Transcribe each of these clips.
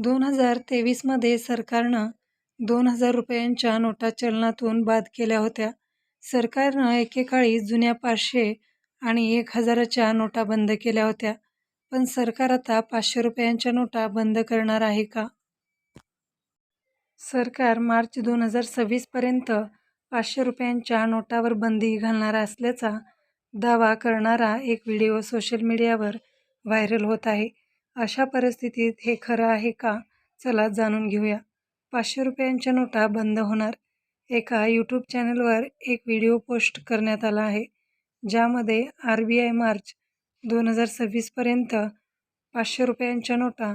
दोन हजार तेवीसमध्ये सरकारनं दोन हजार रुपयांच्या नोटा चलनातून बाद केल्या होत्या. सरकारनं एकेकाळी जुन्या पाचशे आणि एक हजाराच्या नोटा बंद केल्या होत्या. पण सरकार आता पाचशे रुपयांच्या नोटा बंद करणार आहे का? सरकार मार्च दोन हजार सव्वीसपर्यंत पाचशे रुपयांच्या नोटावर बंदी घालणार असल्याचा दावा करणारा एक व्हिडिओ सोशल मीडियावर व्हायरल होत आहे. अशा परिस्थितीत हे खरं आहे का? चला जाणून घेऊया. पाचशे रुपयांच्या नोटा बंद होणार? एका यूट्यूब चॅनलवर एक व्हिडिओ पोस्ट करण्यात आला आहे. ज्यामध्ये आर बी आय मार्च दोन हजार सव्वीसपर्यंत पाचशे रुपयांच्या नोटा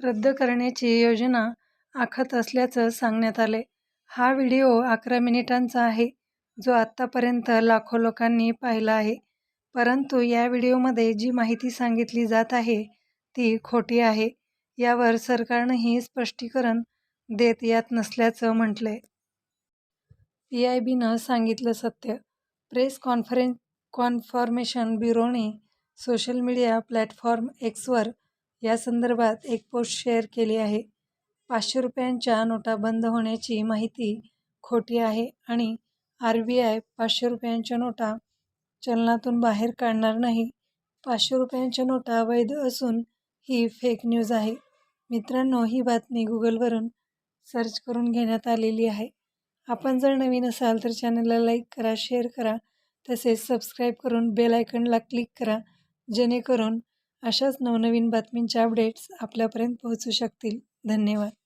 रद्द करण्याची योजना आखत असल्याचं सांगण्यात आले हा व्हिडिओ अकरा मिनिटांचा आहे. जो आत्तापर्यंत लाखो लोकांनी पाहिला आहे. परंतु या व्हिडिओमध्ये जी माहिती सांगितली जात आहे ती खोटी आहे. यावर सरकारनंही स्पष्टीकरण देत यात नसल्याचं म्हटलंय. बीनं सांगितलं सत्य. प्रेस कॉन्फरमेशन ब्युरोने सोशल मीडिया प्लॅटफॉर्म एक्सवर यासंदर्भात एक पोस्ट शेअर केली आहे. पाचशे रुपयांच्या नोटा बंद होण्याची माहिती खोटी आहे आणि आर बी आय पाचशे रुपयांच्या नोटा चलनातून बाहेर काढणार नाही. पाचशे रुपयांच्या नोटा वैध असून ही फेक न्यूज आहे. मित्रांनो, ही बातमी गुगलवरून सर्च करून घेण्यात आलेली आहे. आपण जर नवीन असाल तर चॅनलला लाईक करा, शेअर करा तसेच सबस्क्राईब करून बेल आयकनला क्लिक करा जेणेकरून अशाच नवनवीन बातमींच्या अपडेट्स आपल्यापर्यंत पोहोचू शकतील. धन्यवाद.